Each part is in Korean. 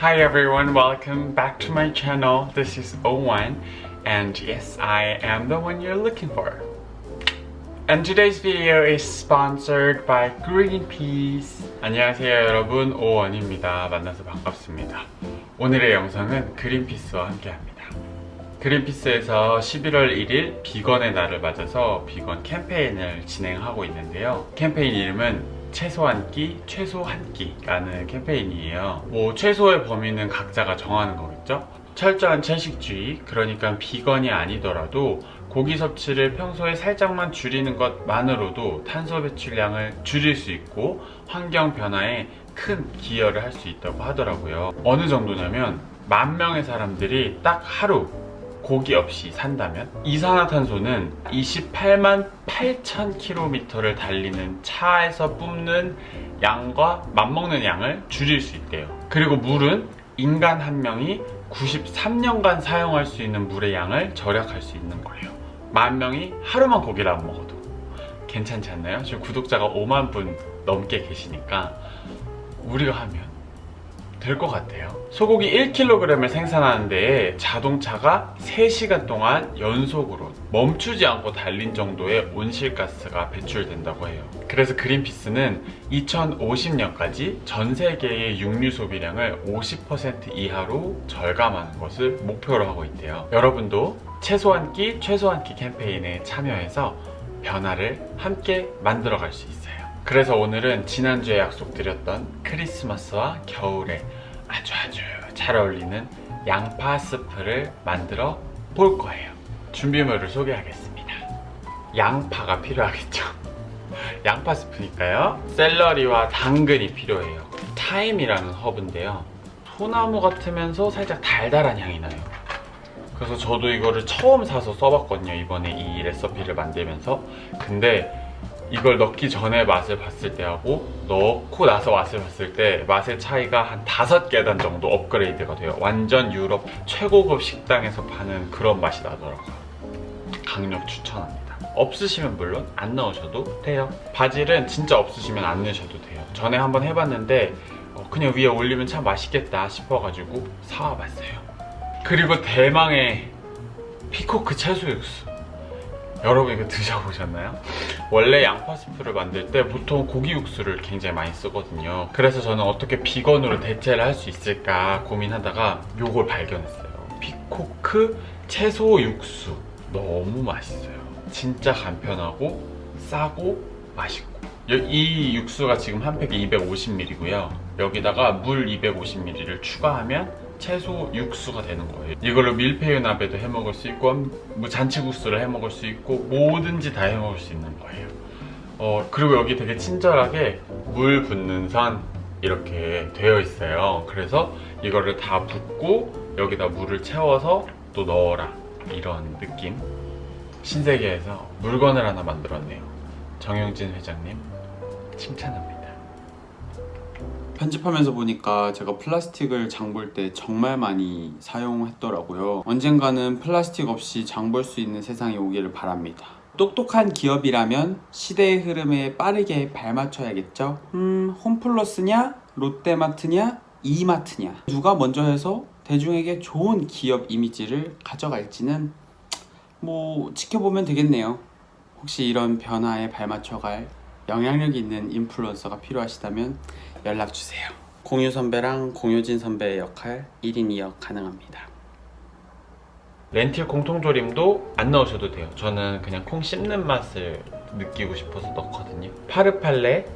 Hi everyone, welcome back to my channel. This is O1 and yes, I am the one you're looking for. And today's video is sponsored by Greenpeace. 안녕하세요 여러분, O1입니다. 만나서 반갑습니다. 오늘의 영상은 그린피스와 함께합니다. 그린피스에서 11월 1일 비건의 날을 맞아서 비건 캠페인을 진행하고 있는데요. 캠페인 이름은 채소 한 끼, 최소 한 끼라는 캠페인이에요. 뭐 최소의 범위는 각자가 정하는 거겠죠? 철저한 채식주의, 그러니까 비건이 아니더라도 고기 섭취를 평소에 살짝만 줄이는 것만으로도 탄소 배출량을 줄일 수 있고 환경 변화에 큰 기여를 할 수 있다고 하더라고요. 어느 정도냐면 만 명의 사람들이 딱 하루 고기 없이 산다면 이산화탄소는 28만 8천 킬로미터를 달리는 차에서 뿜는 양과 맞먹는 양을 줄일 수 있대요. 그리고 물은 인간 한 명이 93년간 사용할 수 있는 물의 양을 절약할 수 있는 거예요. 만 명이 하루만 고기를 안 먹어도 괜찮지 않나요? 지금 구독자가 5만 분 넘게 계시니까 우리가 하면 될 것 같아요. 소고기 1kg을 생산하는데 자동차가 3시간 동안 연속으로 멈추지 않고 달린 정도의 온실가스가 배출된다고 해요. 그래서 그린피스는 2050년까지 전 세계의 육류 소비량을 50% 이하로 절감하는 것을 목표로 하고 있대요. 여러분도 최소 한 끼, 최소 한 끼 캠페인에 참여해서 변화를 함께 만들어갈 수 있어요. 그래서 오늘은 지난주에 약속드렸던 크리스마스와 겨울에 아주 아주 잘 어울리는 양파 스프를 만들어 볼 거예요. 준비물을 소개하겠습니다. 양파가 필요하겠죠. 양파 스프니까요. 샐러리와 당근이 필요해요. 타임이라는 허브인데요. 소나무 같으면서 살짝 달달한 향이 나요. 그래서 저도 이거를 처음 사서 써봤거든요. 이번에 이 레시피를 만들면서. 근데 이걸 넣기 전에 맛을 봤을 때하고 넣고 나서 맛을 봤을 때 맛의 차이가 한 다섯 계단 정도 업그레이드가 돼요. 완전 유럽 최고급 식당에서 파는 그런 맛이 나더라고요. 강력 추천합니다. 없으시면 물론 안 넣으셔도 돼요. 바질은 진짜 없으시면 안 넣으셔도 돼요. 전에 한번 해봤는데 어, 그냥 위에 올리면 참 맛있겠다 싶어가지고 사와봤어요. 그리고 대망의 피코크 채소 육수. 여러분 이거 드셔보셨나요? 원래 양파 스프를 만들 때 보통 고기 육수를 굉장히 많이 쓰거든요. 그래서 저는 어떻게 비건으로 대체를 할 수 있을까 고민하다가 요걸 발견했어요. 피코크 채소 육수. 너무 맛있어요. 진짜 간편하고 싸고 맛있고. 여- 이 육수가 지금 한 팩에 250ml고요. 여기다가 물 250ml를 추가하면 채소 육수가 되는 거예요. 이걸로 밀푀유 나베도 해 먹을 수 있고 뭐 잔치국수를 해 먹을 수 있고 뭐든지 다 해 먹을 수 있는 거예요. 어 그리고 여기 되게 친절하게 물 붓는 선 이렇게 되어 있어요. 그래서 이거를 다 붓고 여기다 물을 채워서 또 넣어라 이런 느낌. 신세계에서 물건을 하나 만들었네요. 정영진 회장님 칭찬합니다. 편집하면서 보니까 제가 플라스틱을 장 볼 때 정말 많이 사용했더라고요. 언젠가는 플라스틱 없이 장 볼 수 있는 세상이 오기를 바랍니다. 똑똑한 기업이라면 시대의 흐름에 빠르게 발맞춰야겠죠? 음, 홈플러스냐? 롯데마트냐? 이마트냐? 누가 먼저 해서 대중에게 좋은 기업 이미지를 가져갈지는 뭐 지켜보면 되겠네요. 혹시 이런 변화에 발맞춰갈 영향력 있는 인플루언서가 필요하시다면 연락 주세요. 공유 선배랑 공효진 선배의 역할 1인 2역 가능합니다. 렌틸 공통조림도 안 넣으셔도 돼요. 저는 그냥 콩 씹는 맛을 느끼고 싶어서 넣거든요. 파르팔레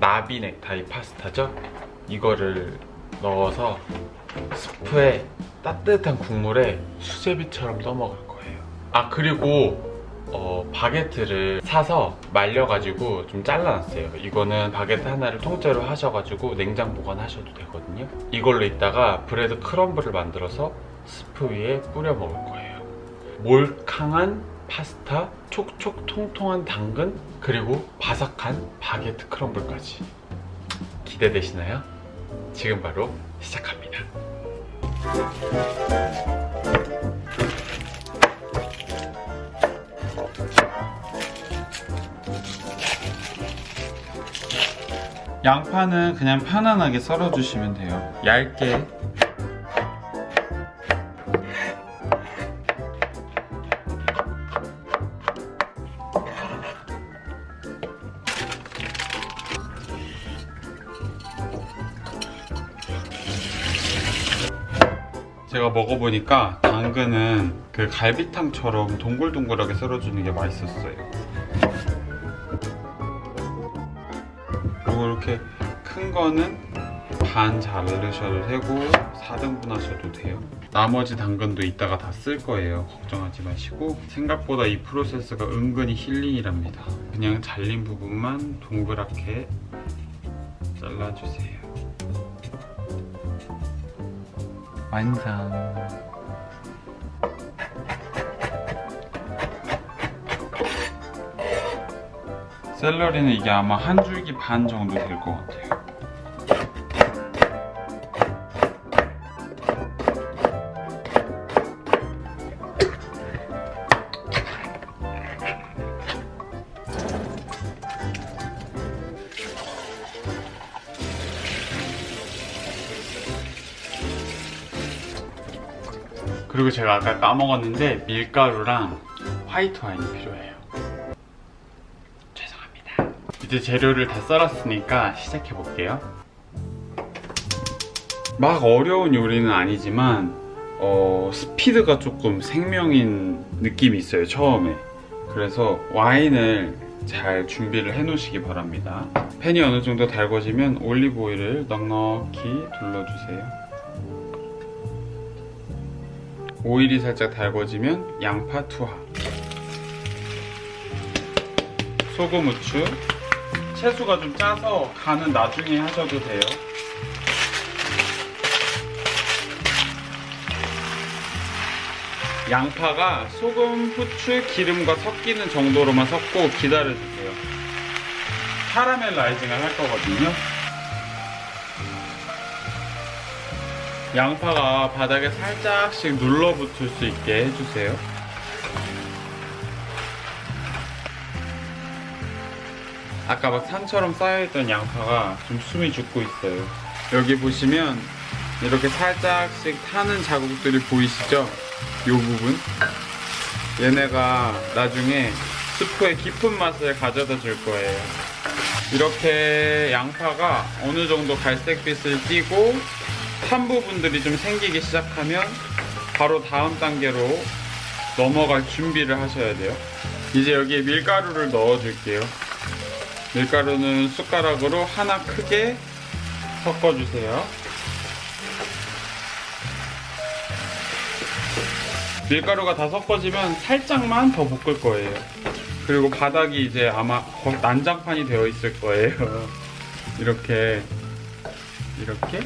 나비 넥타이 파스타죠. 이거를 넣어서 스프에 따뜻한 국물에 수제비처럼 떠먹을 거예요. 아 그리고 어, 바게트를 사서 말려가지고 좀 잘라놨어요. 이거는 바게트 하나를 통째로 하셔가지고 냉장 보관하셔도 되거든요. 이걸로 이따가 브레드 크럼블을 만들어서 스프 위에 뿌려 먹을 거예요. 몰캉한 파스타, 촉촉 통통한 당근, 그리고 바삭한 바게트 크럼블까지. 기대되시나요? 지금 바로 시작합니다. 양파는 그냥 편안하게 썰어주시면 돼요. 얇게. 제가 먹어보니까 당근은 그 갈비탕처럼 동글동글하게 썰어주는 게 맛있었어요. 그리고 이렇게 큰 거는 반 자르셔도 되고 4등분 하셔도 돼요. 나머지 당근도 이따가 다 쓸 거예요. 걱정하지 마시고 생각보다 이 프로세스가 은근히 힐링이랍니다. 그냥 잘린 부분만 동그랗게 잘라주세요. 완성. 샐러리는 이게 아마 한 줄기 반 정도 될 것 같아요. 그리고 제가 아까 까먹었는데 밀가루랑 화이트 와인이 필요해요. 이제 재료를 다 썰었으니까 시작해 볼게요. 막 어려운 요리는 아니지만 어, 스피드가 조금 생명인 느낌이 있어요 처음에. 그래서 와인을 잘 준비를 해 놓으시기 바랍니다. 팬이 어느 정도 달궈지면 올리브 오일을 넉넉히 둘러주세요. 오일이 살짝 달궈지면 양파 투하 소금 후추 채소가 좀 짜서 간은 나중에 하셔도 돼요. 양파가 소금, 후추, 기름과 섞이는 정도로만 섞고 기다려주세요. 카라멜라이징을 할 거거든요. 양파가 바닥에 살짝씩 눌러붙을 수 있게 해주세요. 아까 막 산처럼 쌓여있던 양파가 좀 숨이 죽고 있어요. 여기 보시면 이렇게 살짝씩 타는 자국들이 보이시죠? 이 부분. 얘네가 나중에 스프의 깊은 맛을 가져다 줄 거예요. 이렇게 양파가 어느 정도 갈색빛을 띠고 탄 부분들이 좀 생기기 시작하면 바로 다음 단계로 넘어갈 준비를 하셔야 돼요. 이제 여기에 밀가루를 넣어 줄게요. 밀가루는 숟가락으로 하나 크게 섞어 주세요. 밀가루가 다 섞어지면 살짝만 더 볶을 거예요. 그리고 바닥이 이제 아마 거- 난장판이 되어 있을 거예요. 이렇게 이렇게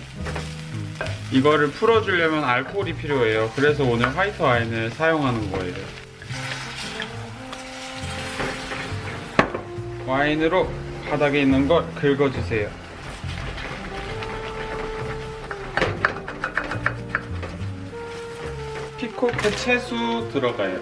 이거를 풀어주려면 알코올이 필요해요. 그래서 오늘 화이트 와인을 사용하는 거예요. 와인으로 바닥에 있는 걸 긁어주세요. 피코크 채수 들어가요.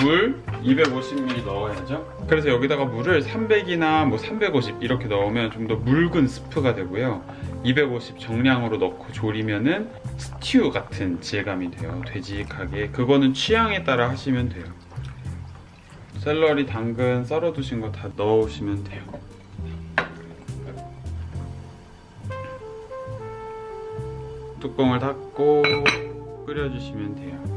물 250ml 넣어야죠. 그래서 여기다가 물을 300이나 뭐 350 이렇게 넣으면 좀 더 묽은 스프가 되고요. 250 정량으로 넣고 조리면은 스튜 같은 질감이 돼요. 되직하게. 그거는 취향에 따라 하시면 돼요. 샐러리, 당근 썰어 두신 거 다 넣으시면 돼요. 뚜껑을 닫고 끓여주시면 돼요.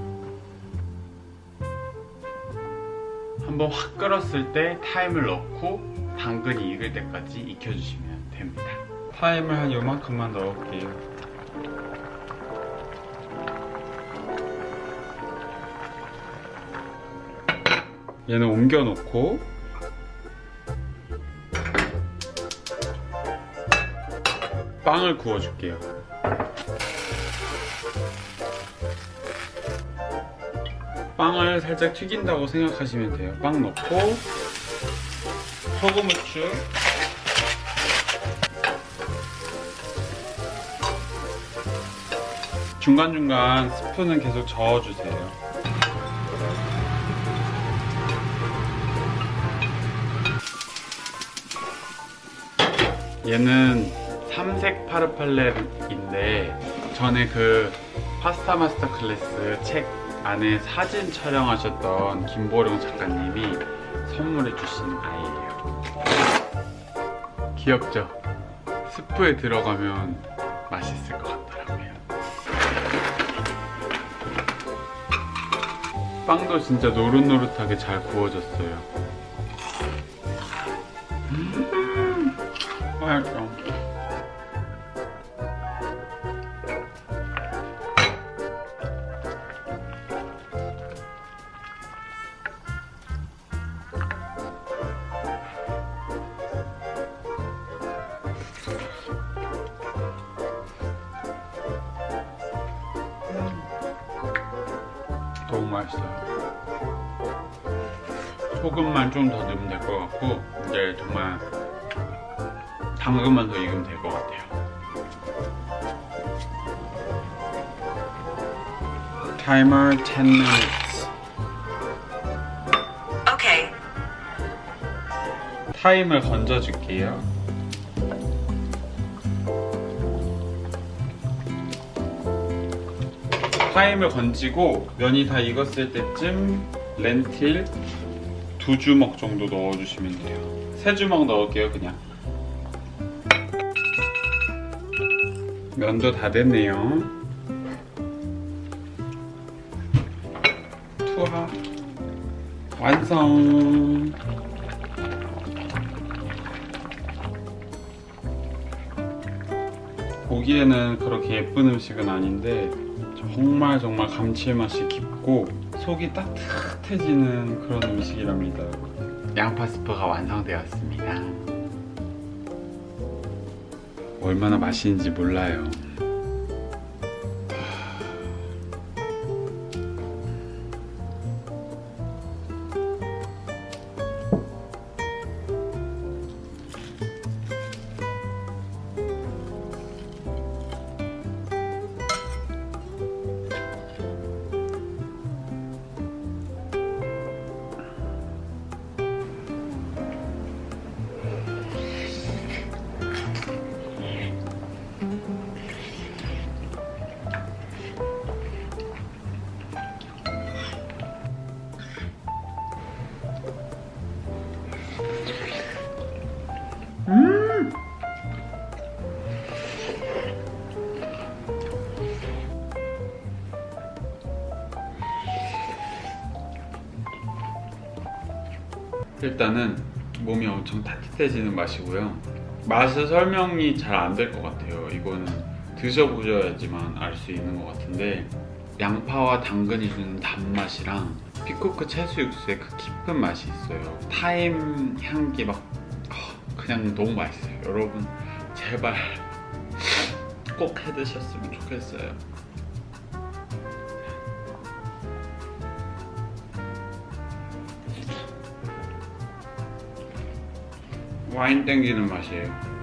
한번 확 끓었을 때 타임을 넣고 당근이 익을 때까지 익혀주시면 됩니다. 타임을 한 요만큼만 넣을게요. 얘는 옮겨놓고 빵을 구워줄게요. 빵을 살짝 튀긴다고 생각하시면 돼요. 빵 넣고 소금 후추 중간중간 스프는 계속 저어주세요. 얘는 삼색 파르팔레인데 전에 그 파스타 마스터 클래스 책 안에 사진 촬영하셨던 김보령 작가님이 선물해 주신 아이예요. 귀엽죠? 스프에 들어가면 맛있을 것 같더라고요. 빵도 진짜 노릇노릇하게 잘 구워졌어요. 음, 맛있어. 소금만 좀 더 넣으면 될 것 같고 이제 정말 당근만 더 익으면 될 것 같아요. Timer 10 minutes. Okay. 타임을 건져줄게요. 타임을 건지고 면이 다 익었을 때쯤 렌틸 두 주먹 정도 넣어주시면 돼요. 세 주먹 넣을게요, 그냥. 면도 다 됐네요. 투하 완성. 보기에는 그렇게 예쁜 음식은 아닌데 정말 정말 감칠맛이 깊고 속이 따뜻 해지는 그런 음식이랍니다. 양파 스프가 완성되었습니다. 얼마나 맛있는지 몰라요. 일단은 몸이 엄청 따뜻해지는 맛이고요. 맛을 설명이 잘 안 될 것 같아요. 이거는 드셔보셔야지만 알 수 있는 것 같은데 양파와 당근이 주는 단맛이랑 피코크 채수 육수의 그 깊은 맛이 있어요. 타임 향기 막 어, 그냥 너무 맛있어요. 여러분 제발 꼭 해드셨으면 좋겠어요. 와인 땡기는 맛이에요.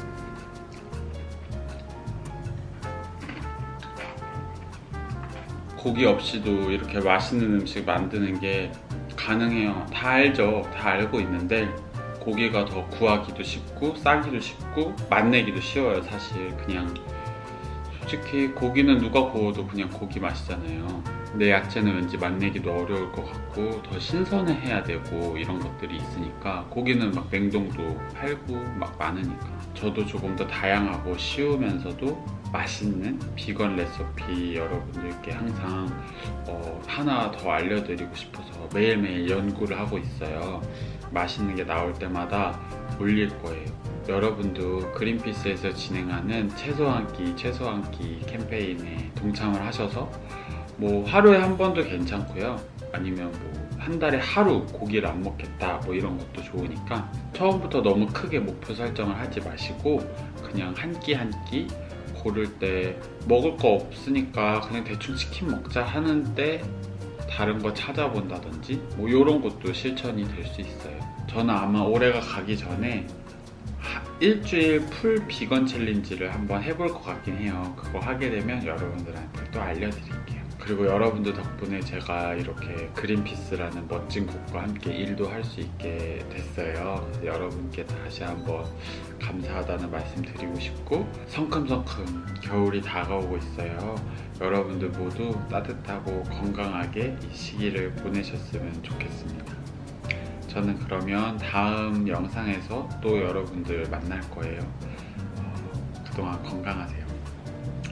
고기 없이도 이렇게 맛있는 음식 만드는 게 가능해요. 다 알죠. 다 알고 있는데 고기가 더 구하기도 쉽고 싸기도 쉽고 맛내기도 쉬워요. 사실 그냥 솔직히 고기는 누가 구워도 그냥 고기 맛이잖아요. 근데 야채는 왠지 맛내기도 어려울 것 같고 더 신선해야 되고 이런 것들이 있으니까 고기는 막 냉동도 팔고 막 많으니까 저도 조금 더 다양하고 쉬우면서도 맛있는 비건 레시피 여러분들께 항상 어, 하나 더 알려드리고 싶어서 매일매일 연구를 하고 있어요. 맛있는 게 나올 때마다 올릴 거예요. 여러분도 그린피스에서 진행하는 채소 한 끼, 채소 한 끼 캠페인에 동참을 하셔서 뭐 하루에 한 번도 괜찮고요. 아니면 뭐 한 달에 하루 고기를 안 먹겠다 뭐 이런 것도 좋으니까 처음부터 너무 크게 목표 설정을 하지 마시고 그냥 한 끼 한 끼 고를 때 먹을 거 없으니까 그냥 대충 치킨 먹자 하는데 다른 거 찾아본다든지 뭐 이런 것도 실천이 될 수 있어요. 저는 아마 올해가 가기 전에 하- 일주일 풀 비건 챌린지를 한번 해볼 것 같긴 해요. 그거 하게 되면 여러분들한테 또 알려드릴게요. 그리고 여러분들 덕분에 제가 이렇게 그린피스라는 멋진 곳과 함께 일도 할 수 있게 됐어요. 여러분께 다시 한번 감사하다는 말씀 드리고 싶고 성큼성큼 겨울이 다가오고 있어요. 여러분들 모두 따뜻하고 건강하게 이 시기를 보내셨으면 좋겠습니다. 저는 그러면 다음 영상에서 또 여러분들 만날 거예요. 어, 그동안 건강하세요.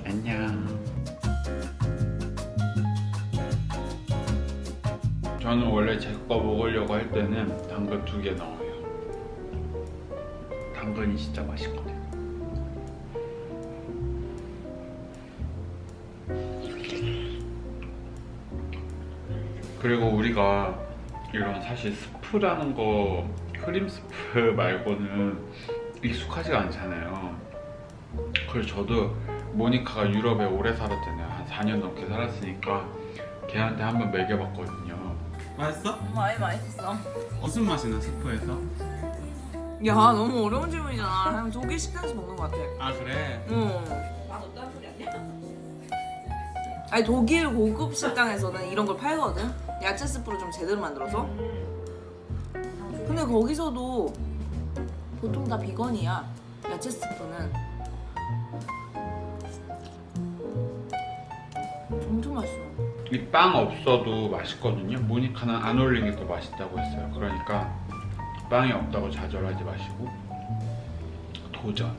안녕. 저는 원래 제 거 먹으려고 할 때는 당근 두 개 넣어요. 당근이 진짜 맛있거든요. 그리고 우리가 이런 사실 스프라는 거 크림 스프 말고는 익숙하지가 않잖아요. 그래서 저도 모니카가 유럽에 오래 살았잖아요. 한 4년 넘게 살았으니까 걔한테 한번 먹여봤거든요. 맛있어? 많이 맛있어. 무슨 맛이 나 스프에서? 야 너무 어려운 질문이잖아. 그냥 독일 식당에서 먹는 것 같아. 아 그래? 응. 아니 독일 고급 식당에서는 이런 걸 팔거든. 야채 스프로 좀 제대로 만들어서. 근데 거기서도 보통 다 비건이야. 야채 스프는. 엄청 맛있어. 이 빵 없어도 맛있거든요. 모니카는 안 올린 게 더 맛있다고 했어요. 그러니까 빵이 없다고 좌절하지 마시고 도전.